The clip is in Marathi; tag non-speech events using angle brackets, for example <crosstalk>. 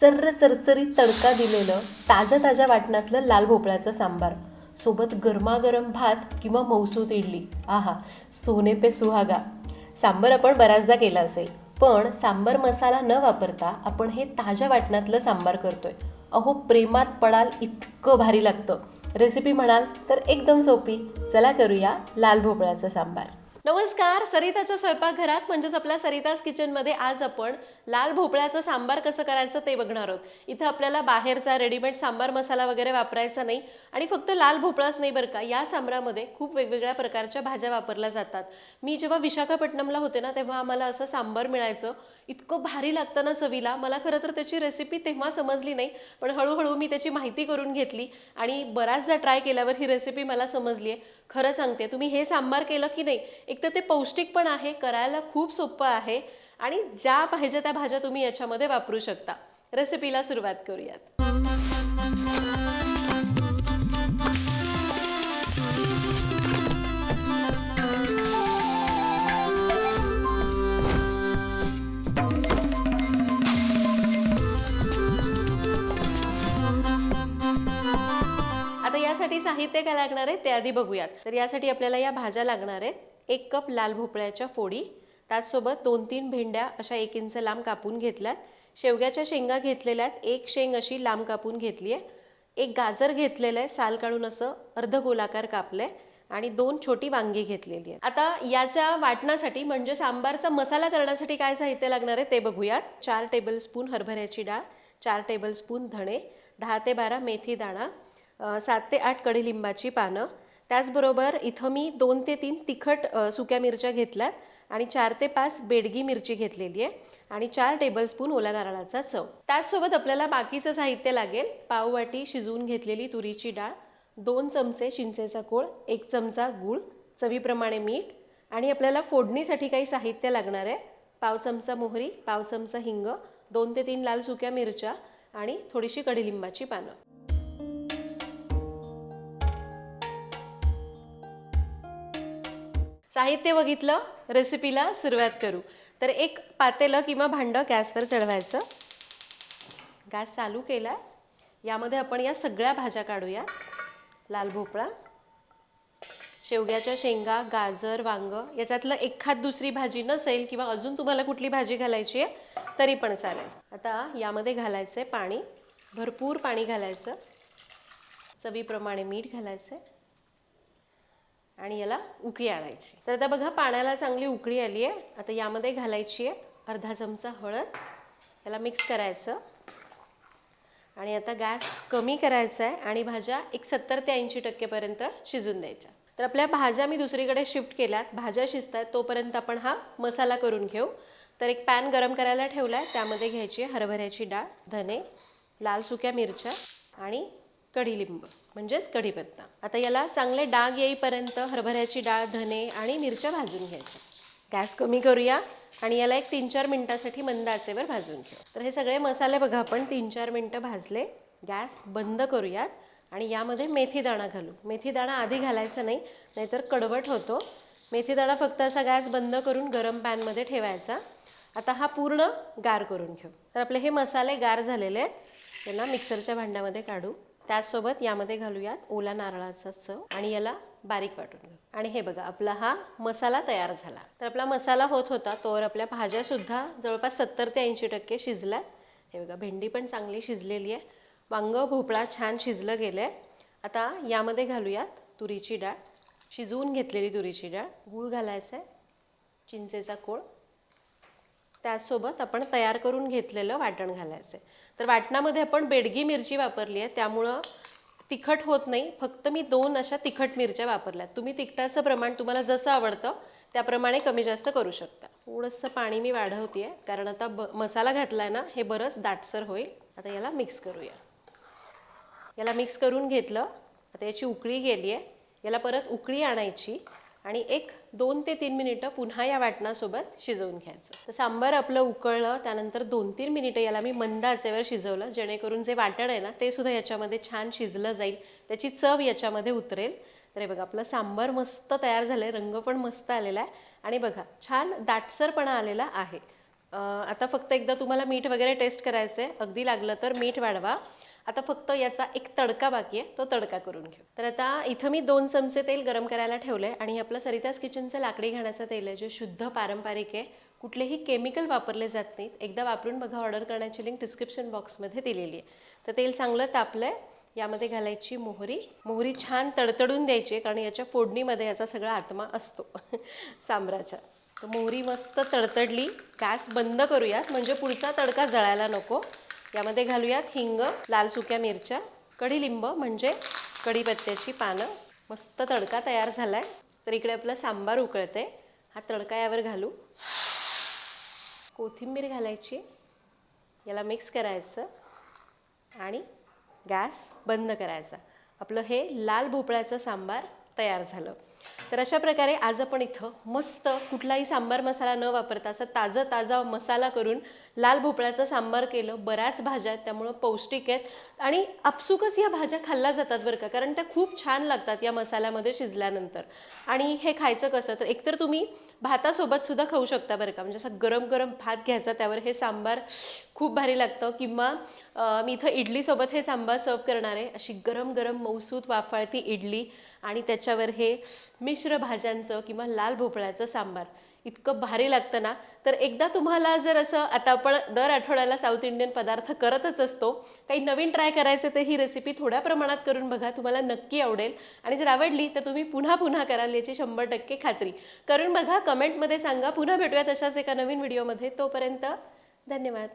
चर्र चरचरीत तडका दिलेलं ताज्या ताज्या वाटणातलं लाल भोपळ्याचं सांबार. सोबत गरमागरम भात किंवा मौसूत इडली. आहा सोने पे सुहागा. सांबार आपण बऱ्याचदा केला असेल पण सांबार मसाला न वापरता आपण हे ताज्या वाटणातलं सांबार करतोय. अहो प्रेमात पडाल इतकं भारी लागतं. रेसिपी म्हणाल तर एकदम सोपी. चला करूया लाल भोपळ्याचं सांबार. नमस्कार सरिताच्या स्वयंपाकघरात म्हणजेच आपल्या सरिताज किचनमध्ये आज आपण लाल भोपळ्याचं सांबार कसं करायचं ते बघणार आहोत. इथं आपल्याला बाहेरचा रेडीमेड सांबार मसाला वगैरे वापरायचा नाही आणि फक्त लाल भोपळाच नाही बरं का या सांबारामध्ये खूप वेगवेगळ्या प्रकारच्या भाज्या वापरल्या जातात. मी जेव्हा विशाखापट्टणमला होते ना तेव्हा आम्हाला असं सांबार मिळायचं. इतकं भारी लागतं ना चवीला. मला खरं तर त्याची रेसिपी तेव्हा समजली नाही पण हळूहळू मी त्याची माहिती करून घेतली आणि बऱ्याचदा ट्राय केल्यावर ही रेसिपी मला समजली आहे खरं सांगते तुम्ही हे सांबार केलं की नाही एक तर ते पौष्टिक पण आहे करायला खूप सोपं आहे आणि ज्या पाहिजे त्या भाज्या तुम्ही याच्यामध्ये वापरू शकता. रेसिपीला सुरुवात करूयात. साहित्य काय लागणार आहे ते आधी बघूयात. तर यासाठी आपल्याला या भाज्या लागणार आहेत. एक कप लाल भोपळ्याच्या फोडी त्याचसोबत दोन तीन भेंड्या अशा एक इंच लांब कापून घेतल्यात. शेवग्याच्या शेंगा घेतलेल्या आहेत एक शेंग अशी लांब कापून घेतली आहे. एक गाजर घेतलेलं आहे साल काढून असं अर्ध गोलाकार कापलंय आणि दोन छोटी वांगी घेतलेली आहे. आता याच्या वाटणासाठी म्हणजे सांबारचा मसाला करण्यासाठी काय साहित्य लागणार आहे ते बघूयात. चार टेबलस्पून हरभऱ्याची डाळ चार टेबलस्पून धणे दहा ते बारा मेथी दाणा सात ते आठ कडीलिंबाची पानं. त्याचबरोबर इथं मी दोन ते तीन तिखट सुक्या मिरच्या घेतल्यात आणि चार ते पाच बेडगी मिरची घेतलेली आहे आणि चार टेबलस्पून ओला नारळाचा चव. त्याचसोबत आपल्याला बाकीचं साहित्य लागेल. पाववाटी शिजवून घेतलेली तुरीची डाळ दोन चमचे चिंचेचा कोळ एक चमचा गूळ चवीप्रमाणे मीठ आणि आपल्याला फोडणीसाठी काही साहित्य लागणार आहे. पाव चमचा मोहरी पाव चमचा हिंग दोन ते तीन लाल सुक्या मिरच्या आणि थोडीशी कडीलिंबाची पानं. साहित्य बघितलं रेसिपीला सुरुवात करू. तर एक पातेलं किंवा भांडं गॅसवर चढवायचं. गॅस चालू केला यामध्ये आपण या सगळ्या भाज्या काढूया. लाल भोपळा शेवग्याच्या शेंगा गाजर वांग याच्यातलं एखाद दुसरी भाजी नसेल किंवा अजून तुम्हाला कुठली भाजी घालायची आहे तरी पण चालेल. आता यामध्ये घालायचं आहे पाणी. भरपूर पाणी घालायचं. चवीप्रमाणे मीठ घालायचं आहे आणि याला उकळी आणायची. तर आता बघा पाण्याला चांगली उकळी आली आहे. आता यामध्ये घालायची आहे अर्धा चमचा हळद. याला मिक्स करायचं. आणि आता गॅस कमी करायचा आहे आणि भाज्या एक सत्तर ते ऐंशी टक्केपर्यंत शिजून द्यायच्या. तर आपल्या भाज्या मी दुसरीकडे शिफ्ट केल्यात. भाज्या शिजत आहेत तोपर्यंत आपण हा मसाला करून घेऊ. तर एक पॅन गरम करायला ठेवला आहे त्यामध्ये घ्यायची आहे हरभऱ्याची डाळ धने लाल सुक्या मिरच्या आणि कढीलिंब म्हणजेच कढीपत्ता आता याला चांगले डाग येईपर्यंत हरभऱ्याची डाळ धने आणि मिरच्या भाजून घ्यायच्या. गॅस कमी करूया आणि याला एक तीन चार मिनटासाठी मंद आचेवर भाजून घेऊ. तर हे सगळे मसाले बघा आपण तीन चार मिनटं भाजले. गॅस बंद करूयात आणि यामध्ये मेथी दाणा घालू. मेथी दाणा आधी घालायचा नाही नाहीतर कडवट होतो. मेथी दाणा फक्त असा गॅस बंद करून गरम पॅनमध्ये ठेवायचा. आता हा पूर्ण गार करून घेऊ. तर आपले हे मसाले गार झालेले आहेत. त्यांना मिक्सरच्या भांड्यामध्ये काढू. त्याचसोबत यामध्ये घालूयात ओला नारळाचा चव आणि याला बारीक वाटून घेऊ. आणि हे बघा आपला हा मसाला तयार झाला. तर आपला मसाला होत होता तोवर आपल्या भाज्यासुद्धा जवळपास सत्तर ते ऐंशी टक्के शिजल्यात. हे बघा भेंडी पण चांगली शिजलेली आहे. वांग भोपळा छान शिजलं गेलं आहे आता यामध्ये घालूयात तुरीची डाळ. शिजवून घेतलेली तुरीची डाळ. गूळ घालायचा आहे चिंचेचा कोळ. त्याचसोबत आपण तयार करून घेतलेलं वाटण घालायचं आहे तर वाटणामध्ये आपण बेडगी मिरची वापरली आहे त्यामुळं तिखट होत नाही. फक्त मी दोन अशा तिखट मिरच्या वापरल्यात. तुम्ही तिखटाचं प्रमाण तुम्हाला जसं आवडतं त्याप्रमाणे कमी जास्त करू शकता. थोडंसं पाणी मी वाढवते आहे कारण आता ब मसाला घातला आहे ना हे बरंच दाटसर होईल. आता याला मिक्स करूया. याला मिक्स करून घेतलं. आता याची उकळी गेली आहे याला परत उकळी आणायची. आणि एक दोन ते तीन मिनिटं पुन्हा या वाटणासोबत शिजवून घ्यायचं. तर सांबार आपलं उकळलं त्यानंतर दोन तीन मिनिटं याला मी मंद आचेवर शिजवलं जेणेकरून जे वाटण आहे ना ते सुद्धा याच्यामध्ये छान शिजलं जाईल त्याची चव याच्यामध्ये उतरेल. तर हे बघा आपलं सांबार मस्त तयार झालं आहे रंग पण मस्त आलेला आहे. आणि बघा छान दाटसरपणा आलेला आहे. आता फक्त एकदा तुम्हाला मीठ वगैरे टेस्ट करायचं आहे अगदी लागलं तर मीठ वाढवा. आता फक्त याचा एक तडका बाकी आहे तो तडका करून घेऊ. तर आता इथं मी दोन चमचे तेल गरम करायला ठेवलं आहे आणि आपलं सरिताज किचनचं लाकडी घाण्याचं तेल आहे जे शुद्ध पारंपरिक आहे. कुठलेही केमिकल वापरले जात नाहीत. एकदा वापरून बघा ऑर्डर करण्याची लिंक डिस्क्रिप्शन बॉक्समध्ये दिलेली आहे. तर तेल चांगलं तापलं आहे यामध्ये घालायची मोहरी. मोहरी छान तडतडून द्यायची कारण याच्या फोडणीमध्ये याचा सगळा आत्मा असतो <laughs> सांबराचा तर मोहरी मस्त तडतडली. गॅस बंद करूयात म्हणजे पुढचा तडका जळायला नको. यामध्ये घालूयात हिंग लाल सुक्या मिरच्या कढीलिंब म्हणजे कढीपत्त्याची पानं. मस्त तडका तयार झाला आहे तर इकडे आपला सांबार उकळते. हा तडका यावर घालू. कोथिंबीर घालायची. याला मिक्स करायचं. आणि गॅस बंद करायचा. आपलं हे लाल भोपळ्याचं सांबार तयार झालं. तर अशा प्रकारे आज आपण इथं मस्त कुठलाही सांबार मसाला न वापरता असं ताजं ताजा मसाला करून लाल भोपळ्याचं सांबार केलं बऱ्याच भाज्या आहेत त्यामुळं पौष्टिक आहेत. आणि आपसुकच या भाज्या खाल्ल्या जातात बरं का कारण त्या खूप छान लागतात या मसाल्यामध्ये शिजल्यानंतर. आणि हे खायचं कसं तर एकतर तुम्ही भातासोबत सुद्धा खाऊ शकता बरं का म्हणजे असं गरम गरम भात घ्यायचा त्यावर हे सांबार खूप भारी लागतं. किंवा मी इथं इडलीसोबत हे सांबार सर्व करणार आहे. अशी गरम गरम मौसूत वाफाळती इडली आणि त्याच्यावर हे मिश्र भाज्यांचं किंवा लाल भोपळ्याचं सांबार. इतकं भारी लागतं ना? तर एकदा तुम्हाला जर असं आता आपण दर आठवड्याला साऊथ इंडियन पदार्थ करतच असतो काही नवीन ट्राय करायचं तर ही रेसिपी थोड्या प्रमाणात करून बघा तुम्हाला नक्की आवडेल. आणि जर आवडली तर तुम्ही पुन्हा पुन्हा कराल याची शंभर टक्के खात्री. करून बघा कमेंटमध्ये सांगा. पुन्हा भेटूयात अशाच एका नवीन व्हिडिओमध्ये तोपर्यंत धन्यवाद.